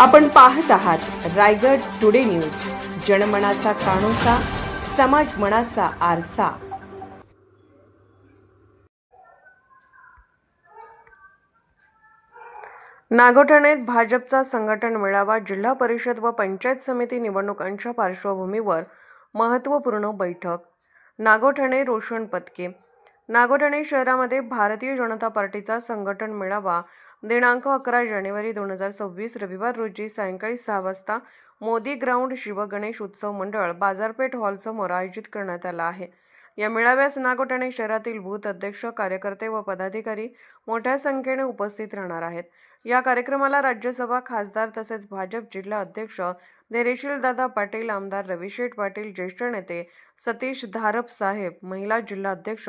आपण पाहत आहात रायगड टुडे न्यूज. जनमनाचा कानोसा समाज मनाचा आरसा. नागोठण्यात भाजपचा संघटन मेळावा जिल्हा परिषद व पंचायत समिती निवडणुकांच्या पार्श्वभूमीवर महत्त्वपूर्ण बैठक. नागोठणे रोशन पत्के नागोठणे शहरामध्ये भारतीय जनता पार्टीचा संघटन मेळावा दिनांक अकरा जानेवारी दोन हजार सव्वीस रविवार रोजी सायंकाळी सहा वाजता मोदी ग्राउंड शिवगणेश उत्सव मंडळ बाजारपेठ हॉलसमोर आयोजित करण्यात आला आहे. या मेळाव्यास नागोठणे शहरातील बूथ अध्यक्ष कार्यकर्ते व पदाधिकारी मोठ्या संख्येने उपस्थित राहणार आहेत. या कार्यक्रमाला राज्यसभा खासदार तसेच भाजप जिल्हा अध्यक्ष धैर्यशील दादा पाटील आमदार रविशेठ पाटील ज्येष्ठ नेते सतीश धारप साहेब महिला जिल्हाध्यक्ष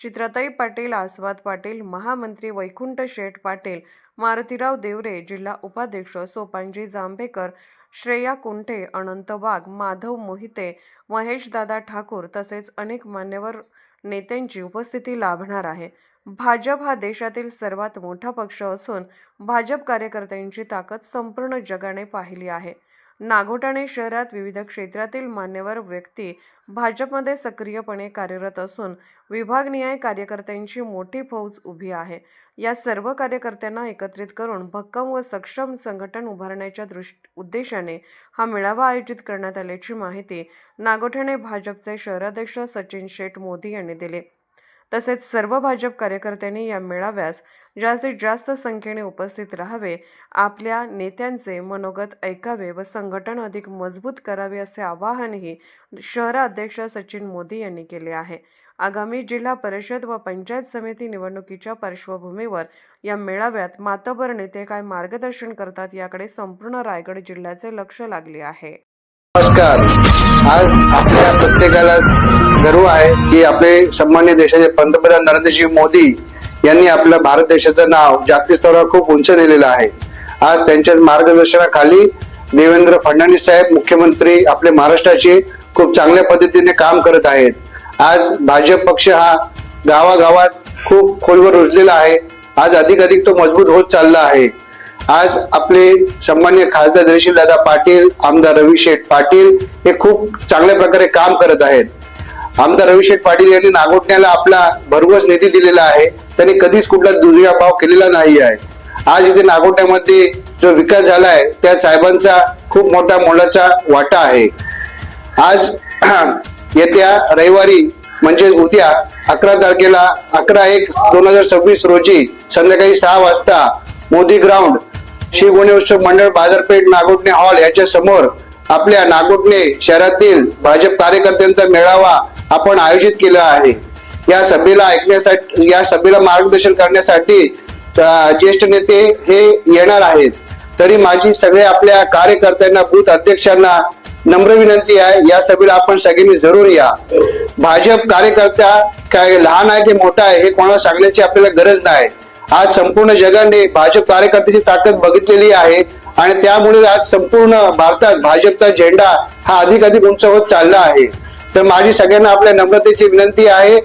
चित्रताई पाटील आस्वाद पाटील महामंत्री वैकुंठ शेठ पाटील मारुतीराव देवरे जिल्हा उपाध्यक्ष सोपानजी जांभेकर श्रेया कुंठे अनंत वाघ माधव मोहिते महेश दादा ठाकूर तसेच अनेक मान्यवर नेत्यांची उपस्थिती लाभणार आहे. भाजप हा देशातील सर्वात मोठा पक्ष असून भाजप कार्यकर्त्यांची ताकद संपूर्ण जगाने पाहिली आहे. नागोठाणे शहरात विविध क्षेत्रातील मान्यवर व्यक्ती भाजपमध्ये सक्रियपणे कार्यरत असून विभागनिहाय कार्यकर्त्यांची मोठी फौज उभी आहे. या सर्व कार्यकर्त्यांना एकत्रित करून भक्कम व सक्षम संघटन उभारण्याच्या दृष्ट उद्देशाने हा मेळावा आयोजित करण्यात आल्याची माहिती नागोठाणे भाजपचे शहराध्यक्ष सचिन शेठ मोदी यांनी दिली. तसेच सर्व भाजप कार्यकर्त्यांनी या मेळाव्यास जास्तीत जास्त संख्येने उपस्थित राहावे आपल्या नेत्यांचे मनोगत ऐकावे व संघटन अधिक मजबूत करावे असे आवाहनही शहराध्यक्ष सचिन मोदी यांनी केले आहे. आगामी जिल्हा परिषद व पंचायत समिती निवडणुकीच्या पार्श्वभूमीवर या मेळाव्यात मातबर नेते काय मार्गदर्शन करतात याकडे संपूर्ण रायगड जिल्ह्याचे लक्ष लागले आहे. नमस्कार. आज आपल्या प्रत्येकाला गर्व आहे की आपले सन्मान्य देशाचे पंतप्रधान नरेंद्रजी मोदी यांनी आपल्या भारत देशाचं नाव जागतिक स्तरावर खूप उंच नेलेलं आहे. आज त्यांच्या मार्गदर्शनाखाली देवेंद्र फडणवीस साहेब मुख्यमंत्री आपले महाराष्ट्राचे खूप चांगल्या पद्धतीने काम करत आहेत. आज भाजप पक्ष हा गावागावात खूप खोलवर रुजलेला आहे. आज अधिक अधिक तो मजबूत होत चालला आहे. आज आपले सन्मान्य खासदार दादा पाटील आमदार रवी शेठ पाटील हे खूप चांगल्या प्रकारे काम करत आहेत. आमदार अभिषेक पाटील यांनी नागोठण्याला आपला भरघोस निधी दिलेला आहे. त्यांनी कधीच कुठला दुर्व्याभाव केलेला नाही आहे. आज इथे नागोठ्यामध्ये जो विकास झाला आहे त्या साहेबांचा खूप मोठा मोलाचा वाटा आहे. आज येत्या रविवारी म्हणजे उद्या अकरा तारखेला अकरा एक दोन हजार सव्वीस रोजी संध्याकाळी सहा वाजता मोदी ग्राउंड श्री गुणोत्सव मंडळ बाजारपेठ नागोटणे हॉल याच्या समोर आपल्या नागोटणे शहरातील भाजप कार्यकर्त्यांचा मेळावा आपण आयोजित केलं आहे. या सभेला ऐकण्यासाठी या सभेला मार्गदर्शन करण्यासाठी ज्येष्ठ नेते हे येणार आहेत. तरी माझी सगळे आपल्या कार्यकर्त्यांना बूथ अध्यक्षांना नम्र विनंती आहे या सभेला आपण सगळ्यांनी जरूर या. भाजप कार्यकर्ता काय लहान आहे की मोठा आहे हे कोणाला सांगण्याची आपल्याला गरज नाही. आज संपूर्ण जगाने भाजप कार्यकर्त्याची ताकद बघितलेली आहे आणि त्यामुळे आज संपूर्ण भारतात भाजपचा झेंडा हा अधिक अधिक उंच होत चालला आहे. तर माझी सगळ्यांना आपल्या नम्रतेची विनंती आहे.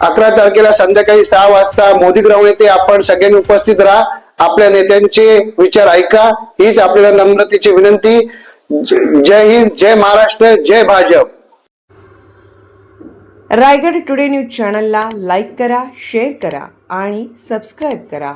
अकरा तारखेला संध्याकाळी सहा वाजता मोदी ग्राउंड येथे आपण सगळ्यांनी उपस्थित राहा. आपल्या नेत्यांचे विचार ऐका. हीच आपल्याला नम्रतेची विनंती. ज- जय हिंद जय महाराष्ट्र जय भाजप. रायगड टुडे न्यूज चॅनलला लाईक करा शेअर करा आणि सबस्क्राईब करा.